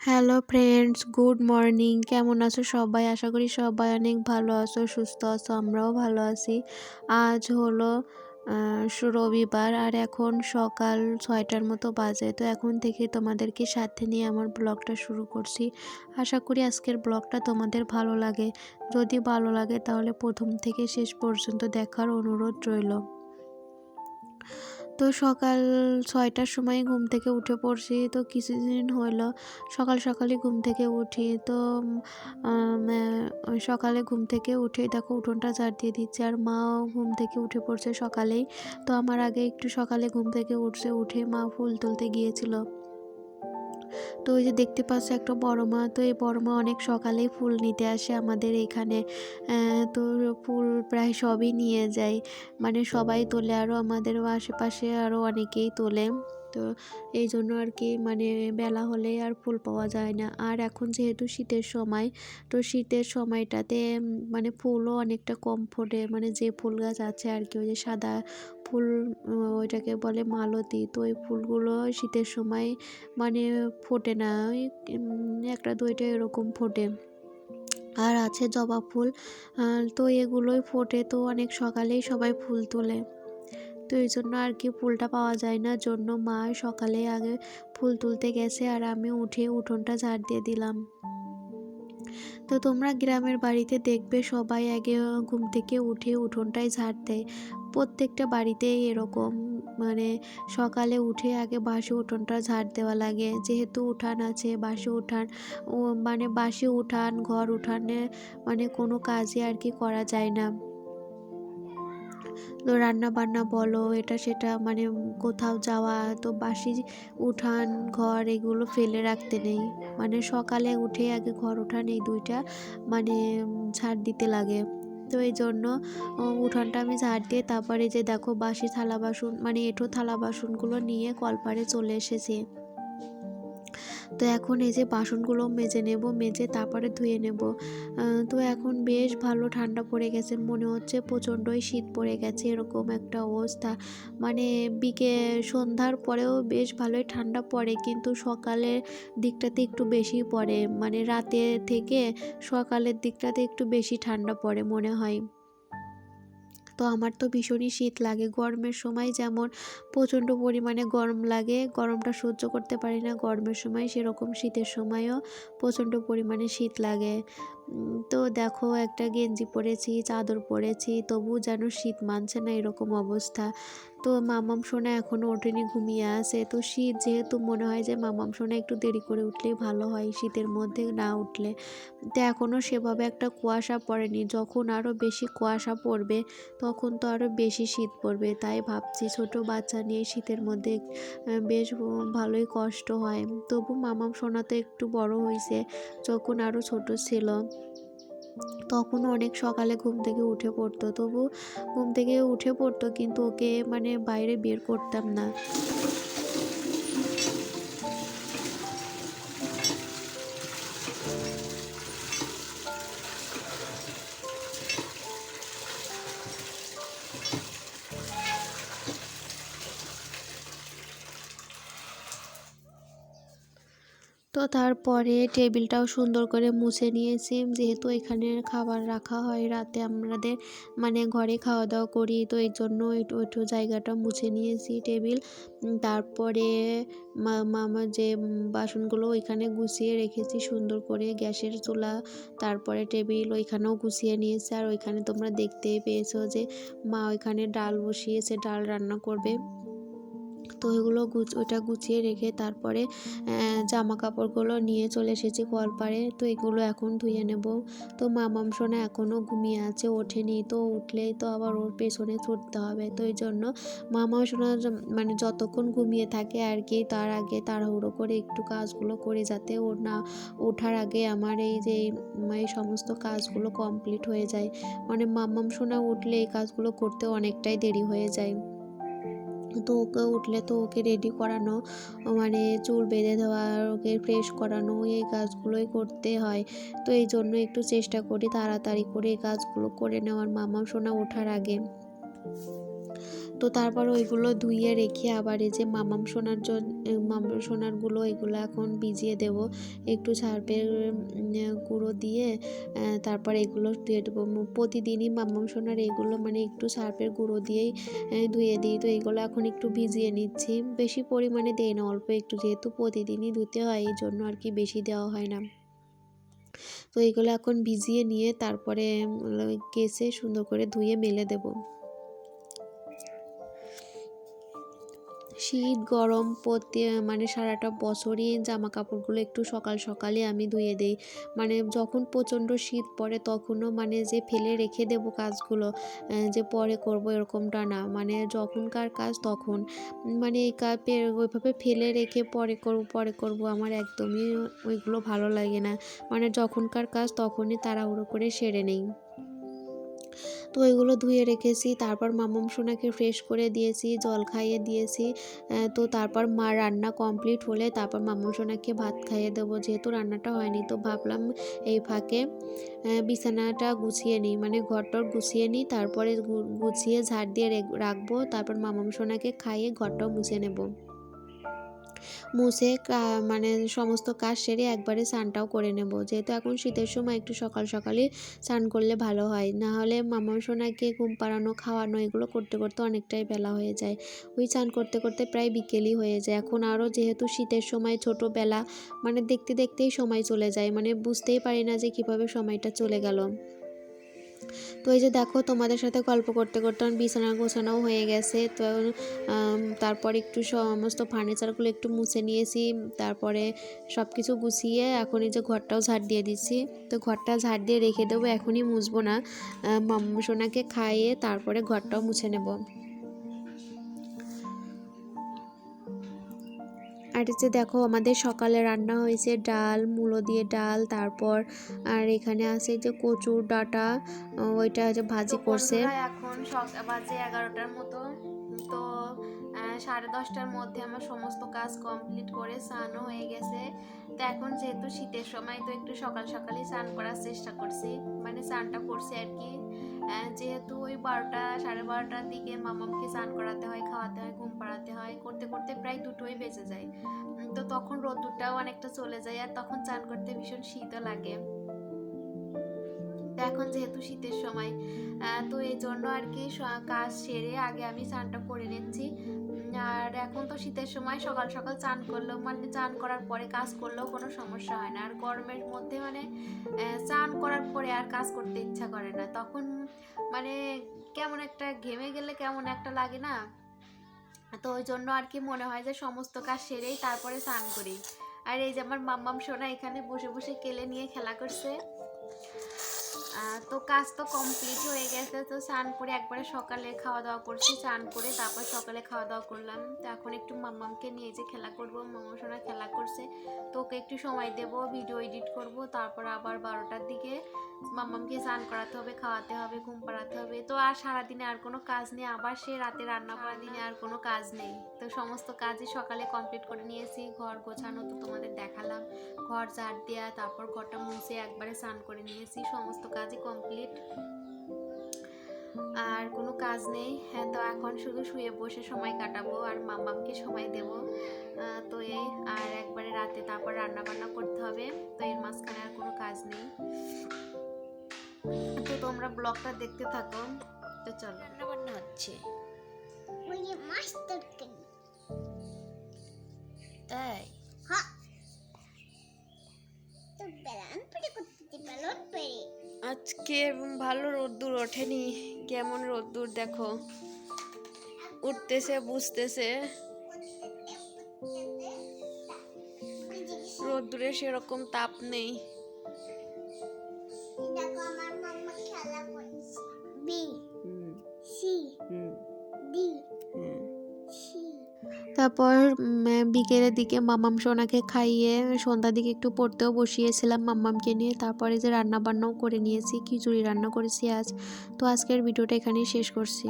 Hello friends good morning কেমন আছো সবাই? আশা করি সবাই অনেক ভালো আছো, সুস্থ আছো, আমরাও ভালো আছি। আজ হলো রবিবার আর এখন সকাল ছয়টার মতো বাজে। তো এখন থেকে তোমাদেরকে সাথে নিয়ে আমার ব্লগটা শুরু করছি। আশা করি আজকের ব্লগটা তোমাদের ভালো লাগে। যদি ভালো লাগে তাহলে প্রথম থেকে শেষ পর্যন্ত দেখার অনুরোধ রইল। তো সকাল ছয়টার সময় ঘুম থেকে উঠে পড়ছি। তো কিছুদিন হলো সকাল সকালে ঘুম থেকে উঠি। তো সকালে ঘুম থেকে উঠে দেখো উঠোনটা ঝাড় দিয়ে দিচ্ছে। আর মাও ঘুম থেকে উঠে পড়ছে সকালেই। তো আমার আগে একটু সকালে ঘুম থেকে উঠছে, উঠে মা ফুল তুলতে গিয়েছিল। তো ওই যে দেখতে পাচ্ছ একটা বড় মা, তো এই বড় মা অনেক সকালেই ফুল নিতে আসে আমাদের এখানে। তো ফুল প্রায় সবই নিয়ে যায়। মানে সবাই তোলে আরও আমাদেরও আশেপাশে আরও অনেকেই তোলে। তো এই জন্য আর কি মানে বেলা হলে আর ফুল পাওয়া যায় না। আর এখন যেহেতু শীতের সময়, তো শীতের সময়টাতে মানে ফুলও অনেকটা কম ফোটে মানে যে ফুল গাছ আছে আর কি, ওই যে সাদা ফুল ওইটাকে বলে মালতী, তো ওই ফুলগুলো শীতের সময় মানে ফোটে না, ওই একটা দুইটা এরকম ফোটে। আর আছে জবা ফুল তো এগুলোই ফোটে, তো অনেক সকালেই সবাই ফুল তোলে। তো এই জন্য আর কি ফুলটা পাওয়া যায় না। জন্য মা সকালে আগে ফুল তুলতে গেছে আর আমি উঠে উঠোনটা ঝাড় দিয়ে দিলাম। তো তোমরা গ্রামের বাড়িতে দেখবে সবাই আগে ঘুম থেকে উঠে উঠোনটাই ঝাড় দেয়। প্রত্যেকটা বাড়িতেই এরকম। মানে সকালে উঠে আগে বাসি উঠোনটা ঝাড় দেওয়া লাগে। যেহেতু উঠান আছে, বাসি উঠান মানে বাসি উঠান, ঘর উঠানে মানে কোনো কাজই আর কি করা যায় না। তো রান্না বান্না বলো, এটা সেটা মানে কোথাও যাওয়া, তো বাসি উঠান, ঘর এগুলো ফেলে রাখতে নেই। মানে সকালে উঠে আগে ঘর উঠান এই দুইটা মানে ঝাড় দিতে লাগে। তো এই জন্য উঠানটা আমি ঝাড় দিয়ে তারপরে যে দেখো বাসি থালা বাসন মানে এঁঠো থালা বাসনগুলো নিয়ে কলপারে চলে এসেছি। তো এখন এই যে বাসনগুলো মেজে নেব, মেজে তারপরে ধুয়ে নেব। তো এখন বেশ ভালো ঠান্ডা পড়ে গেছে, মনে হচ্ছে প্রচণ্ডই শীত পড়ে গেছে, এরকম একটা অবস্থা। মানে বিকে, সন্ধ্যার পরেও বেশ ভালোই ঠান্ডা পড়ে, কিন্তু সকালের দিকটাতে একটু বেশি পড়ে। মানে রাতে থেকে সকালের দিকটাতে একটু বেশি ঠান্ডা পড়ে মনে হয়। তো আমার তো ভীষণই শীত লাগে। গরমের সময় যেমন প্রচণ্ড পরিমাণে গরম লাগে, গরমটা সহ্য করতে পারি না। গরমের সময় সেরকম শীতের সময়ও প্রচণ্ড পরিমাণে শীত লাগে। তো দেখো একটা গেঞ্জি পরেছি, চাদর পরেছি তবু যেন শীত মানছে না এরকম অবস্থা। তো মামাম সোনা এখনও ওঠেনি ঘুমিয়ে আছে। তো শীত যেহেতু মনে হয় যে মামাম সোনা একটু দেরি করে উঠলেই ভালো হয় শীতের মধ্যে না উঠলে। তো এখনও সেভাবে একটা কুয়াশা পড়েনি। যখন আরও বেশি কুয়াশা পড়বে, তখন তো আরও বেশি শীত পড়বে। তাই ভাবছি ছোট বাচ্চা নিয়ে শীতের মধ্যে বেশ ভালোই কষ্ট হয়। তবু মামাম সোনা তো একটু বড় হয়েছে যখন আরও ছোট ছিল। তখনও অনেক সকালে ঘুম থেকে উঠে পড়তো। তবু ঘুম থেকে উঠে পড়তো, কিন্তু ওকে মানে বাইরে বের করতাম না। তো তারপরে টেবিলটাও সুন্দর করে মুছে নিয়েছি। যেহেতু এখানে খাবার রাখা হয় রাতে আমাদের মানে ঘরে খাওয়া দাওয়া করি, তো এই জন্য ওইটু জায়গাটা মুছে নিয়েছি টেবিল। তারপরে মামা যে বাসনগুলো ওইখানে গুছিয়ে রেখেছি সুন্দর করে গ্যাসের চুলা, তারপরে টেবিল ওইখানেও গুছিয়ে নিয়েছে। আর ওইখানে তোমরা দেখতেই পেয়েছ যে মা ওইখানে ডাল বসিয়েছে, ডাল রান্না করবে। তো ওইগুলো ওইটা গুছিয়ে রেখে তারপরে জামা কাপড়গুলো নিয়ে চলে এসেছি কলপাড়ে। তো এগুলো এখন ধুয়ে নেব। তো মামাম সোনা এখনও ঘুমিয়ে আছে, ওঠেনি। তো উঠলেই তো আবার ওর পেছনে ছুটতে হবে। তো এই জন্য মামা সোনা মানে যতক্ষণ ঘুমিয়ে থাকে আর কি, তার আগে তাড়াহুড়ো করে একটু কাজগুলো করে যাতে ওর না ওঠার আগে আমার এই যে এই সমস্ত কাজগুলো কমপ্লিট হয়ে যায়। মানে মামাম সোনা উঠলে এই কাজগুলো করতে অনেকটাই দেরি হয়ে যায়। তো ওকে উঠলে তো ওকে রেডি করানো মানে চুল বেঁধে দেওয়া, ওকে ফ্রেশ করানো, এই কাজগুলোই করতে হয়। তো এই জন্য একটু চেষ্টা করি তাড়াতাড়ি করে এই কাজগুলো করে নেওয়ার। মামা সোনা ওঠার আগে। তো তারপর ওইগুলো ধুইয়ে রেখে আবার এই যে মামাম সোনার জন্য মামাম সোনারগুলো এগুলো এখন ভিজিয়ে দেব। একটু সার্ফের গুঁড়ো দিয়ে তারপর এগুলো ধুয়ে দেবো। প্রতিদিনই মামাম সোনার এগুলো মানে একটু সার্পের গুঁড়ো দিয়েই ধুয়ে দিই। তো এগুলো এখন একটু ভিজিয়ে নিচ্ছি। বেশি পরিমাণে দেই না, অল্প একটু। যেহেতু প্রতিদিনই ধুতে হয়, এই জন্য আর কি বেশি দেওয়া হয় না। তো এগুলো এখন ভিজিয়ে নিয়ে তারপরে কেসে সুন্দর করে ধুয়ে মেলে দেব। শীত, গরম, প্রতি মানে সারাটা বছরই জামা কাপড়গুলো একটু সকাল সকালে আমি ধুয়ে দিই। মানে যখন প্রচণ্ড শীত পড়ে তখনও মানে যে ফেলে রেখে দেব কাজগুলো যে পরে করব এরকমটা না। মানে যখনকার কাজ তখন মানে এই কাজ ওইভাবে ফেলে রেখে পরে করব পরে করব আমার একদমই ওইগুলো ভালো লাগে না। মানে যখনকার কাজ তখনই তাড়াহুড়ো করে সেরে নেই। তো ওইগুলো ধুয়ে রেখেছি, তারপর মামাম সোনাকে ফ্রেশ করে দিয়েছি, জল খাইয়ে দিয়েছি তো তারপর মা রান্না কমপ্লিট হলে তারপর মামাম সোনাকে ভাত খাইয়ে দেবো। যেহেতু রান্নাটা হয়নি, তো ভাবলাম এই ফাঁকে বিছানাটা গুছিয়ে নিই মানে ঘরটর গুছিয়ে নিই, তারপরে গুছিয়ে ঝাড় দিয়ে রেখ- রাখব, তারপর মামাম সোনাকে খাইয়ে ঘরটাও মুছে নেব। মুছে মানে সমস্ত কাজ সেরে একবারে স্নানটাও করে নেব। যেহেতু এখন শীতের সময় একটু সকাল সকালই স্নান করলে ভালো হয়। না হলে মামা সোনাকে ঘুম পাড়ানো, খাওয়ানো এগুলো করতে করতে অনেকটাই বেলা হয়ে যায়। ওই স্নান করতে করতে প্রায় বিকেলই হয়ে যায়। এখন আরও যেহেতু শীতের সময় ছোটোবেলা মানে দেখতে দেখতেই সময় চলে যায়। মানে বুঝতেই পারি না যে কীভাবে সময়টা চলে গেল। তো এই যে দেখো, তোমাদের সাথে গল্প করতে করতে আমার বিছানা গোছানাও হয়ে গেছে। তো তারপর একটু সমস্ত ফার্নিচারগুলো একটু মুছে নিয়েছি। তারপরে সব কিছু গুছিয়ে এখন এই যে ঘরটাও ঝাড় দিয়ে দিচ্ছি। তো ঘরটা ঝাড় দিয়ে রেখে দেবো, এখনই মুছবো না। মাম্মা সোনাকে খাইয়ে তারপরে ঘরটাও মুছে নেব। আর যে দেখো আমাদের সকালে রান্না হয়েছে ডাল মূলো দিয়ে ডাল তারপর আর এখানে আছে যে কচুর ডাটা ওইটা যে ভাজি করছে। এখন বাজে এগারোটার মতো। তো সাড়ে দশটার মধ্যে আমার সমস্ত কাজ কমপ্লিট করে স্নানও হয়ে গেছে। তো এখন যেহেতু শীতের সময়, তো একটু সকাল সকালই স্নান করার চেষ্টা করছি। মানে স্নানটা করছি আর কি। যেহেতু ওই বারোটা, সাড়ে বারোটার দিকে মামামকে স্নান করাতে হয়, খাওয়াতে হয়, ঘুম পাড়াতে হয়, করতে করতে প্রায় দুটোই বেজে যায়। তো তখন রোদ্দুরটাও অনেকটা চলে যায় আর তখন স্নান করতে ভীষণ শীতও লাগে। তো এখন যেহেতু শীতের সময় তো এই জন্য আর কি কাজ সেরে আগে আমি স্নানটা করে নিচ্ছি। আর এখন তো শীতের সময় সকাল সকাল চান করলেও মানে চান করার পরে কাজ করলেও কোনো সমস্যা হয় না। আর গরমের মধ্যে মানে চান করার পরে আর কাজ করতে ইচ্ছা করে না। তখন মানে কেমন একটা ঘেমে গেলে কেমন একটা লাগে না? তো ওই জন্য আর কি মনে হয় যে সমস্ত কাজ সেরেই তারপরে স্নান করি। আর এই যে আমার মাম্মাম সোনা এখানে বসে বসে কেলে নিয়ে খেলা করছে। তো কাজ তো কমপ্লিট হয়ে গেছে, তো স্নান করে একবারে সকালে খাওয়া দাওয়া করছি, স্নান করে তারপর সকালে খাওয়া দাওয়া করলাম। তো এখন একটু মাম্মামকে নিয়ে যে খেলা করব, মাম্মাম সোনা খেলা করছে, তো ওকে একটু সময় দেব ভিডিও এডিট করব, তারপর আবার বারোটার দিকে মাম্মামকে স্নান করাতে হবে, খাওয়াতে হবে, ঘুম পাড়াতে হবে। তো আর সারাদিনে আর কোনো কাজ নেই, আবার সে রাতে রান্না করার দিনে আর কোনো কাজ নেই। তো সমস্ত কাজই সকালে কমপ্লিট করে নিয়েছি, ঘর গোছানো তো তোমাদের দেখালাম। ঘর ঝাড় দেওয়া তারপর ঘরটা মুছে একবারে স্নান করে নিয়েছি, সমস্ত কাজই কমপ্লিট আর কোনো কাজ নেই। হ্যাঁ তো এখন শুধু শুয়ে বসে সময় কাটাবো আর মামামকে সময় দেব। তো এই আর একবারে রাতে তারপর রান্না বান্না করতে হবে। তো এর মাঝখানে আর কোনো কাজ নেই। তো তোমরা ব্লগটা দেখতে থাকো। তো চলো। রান্না বান্না হচ্ছে তাই? হ্যাঁ। তো আজকে ভালো রোদ্দুর ওঠেনি। কেমন রোদ্দুর দেখো। উঠতেছে বুঝতেছে। রোদ্দুরে সেরকম তাপ নেই। তারপর বিকেলের দিকে মামাম সোনাকে খাইয়ে সন্ধ্যার দিকে একটু পড়তেও বসিয়েছিলাম মাম্মামকে নিয়ে। তারপরে যে রান্না বান্নাও করে নিয়েছি, খিচুড়ি রান্না করেছি আজ। তো আজকের ভিডিওটা এখানেই শেষ করছি।